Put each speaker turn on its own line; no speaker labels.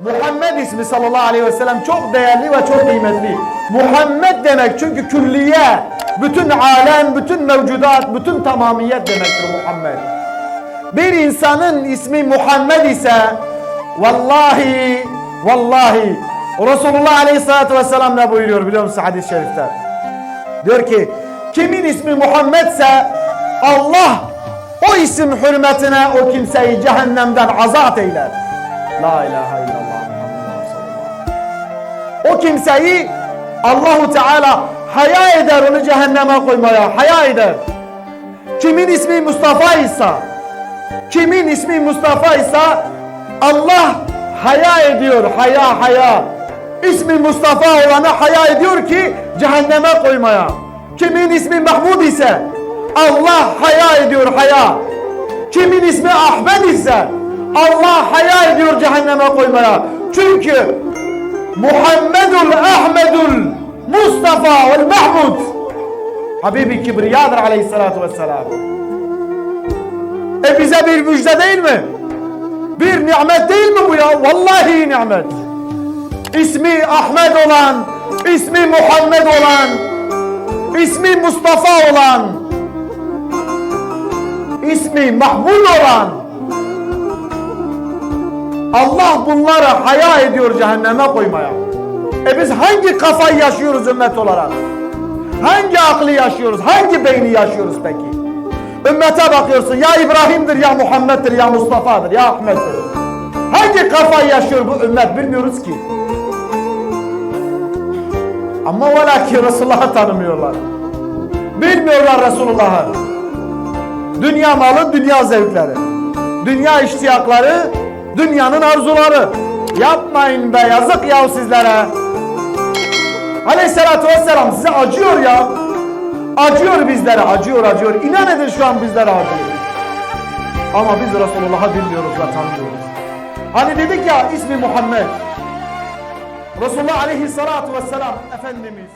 Muhammed ismi sallallahu aleyhi ve sellem çok değerli ve çok kıymetli. Muhammed demek çünkü külliye, bütün alem, bütün mevcudat, bütün tamamiyet demektir Muhammed. Bir insanın ismi Muhammed ise vallahi vallahi Resulullah aleyhissalatü vesselam ne buyuruyor biliyor musun hadis-i şerifte? Diyor ki kimin ismi Muhammedse Allah o isim hürmetine o kimseyi cehennemden azat eyler. La ilahe illallah. O kimseyi Allahu Teala haya eder onu cehenneme koymaya haya eder. Kimin ismi Mustafa ise kimin ismi Mustafa ise Allah haya ediyor haya haya. İsmi Mustafa olana haya ediyor ki cehenneme koymaya. Kimin ismi Mahmud ise Allah haya ediyor haya. Kimin ismi Ahmet ise Allah haya ediyor cehenneme koymaya. Çünkü Muhammedul Ahmedul Mustafa ve Mahmud Habibi Kibriyadır aleyhissalatu vesselam. E bize bir müjde değil mi? Bir nimet değil mi bu ya? Vallahi nimet. İsmi Ahmet olan, ismi Muhammed olan, ismi Mustafa olan, ismi Mahmud olan Allah bunları haya ediyor cehenneme koymaya. E biz hangi kafayı yaşıyoruz ümmet olarak? Hangi aklı yaşıyoruz? Hangi beyni yaşıyoruz peki? Ümmete bakıyorsun ya İbrahim'dir ya Muhammed'dir ya Mustafa'dır ya Ahmet'tir. Hangi kafayı yaşıyor bu ümmet bilmiyoruz ki. Ama ve lakin Resulullah'ı tanımıyorlar. Bilmiyorlar Resulullah'ı. Dünya malı, dünya zevkleri. Dünya iştiyakları, dünyanın arzuları. Yapmayın be yazık ya sizlere. Aleyhissalatü vesselam size acıyor ya. Acıyor bizlere, acıyor acıyor. İnan edin şu an bizlere acıyor. Ama biz Resulullah'ı bilmiyoruz ve tanımıyoruz. Hani dedik ya ismi Muhammed. Resulullah aleyhissalatu vesselam Efendimiz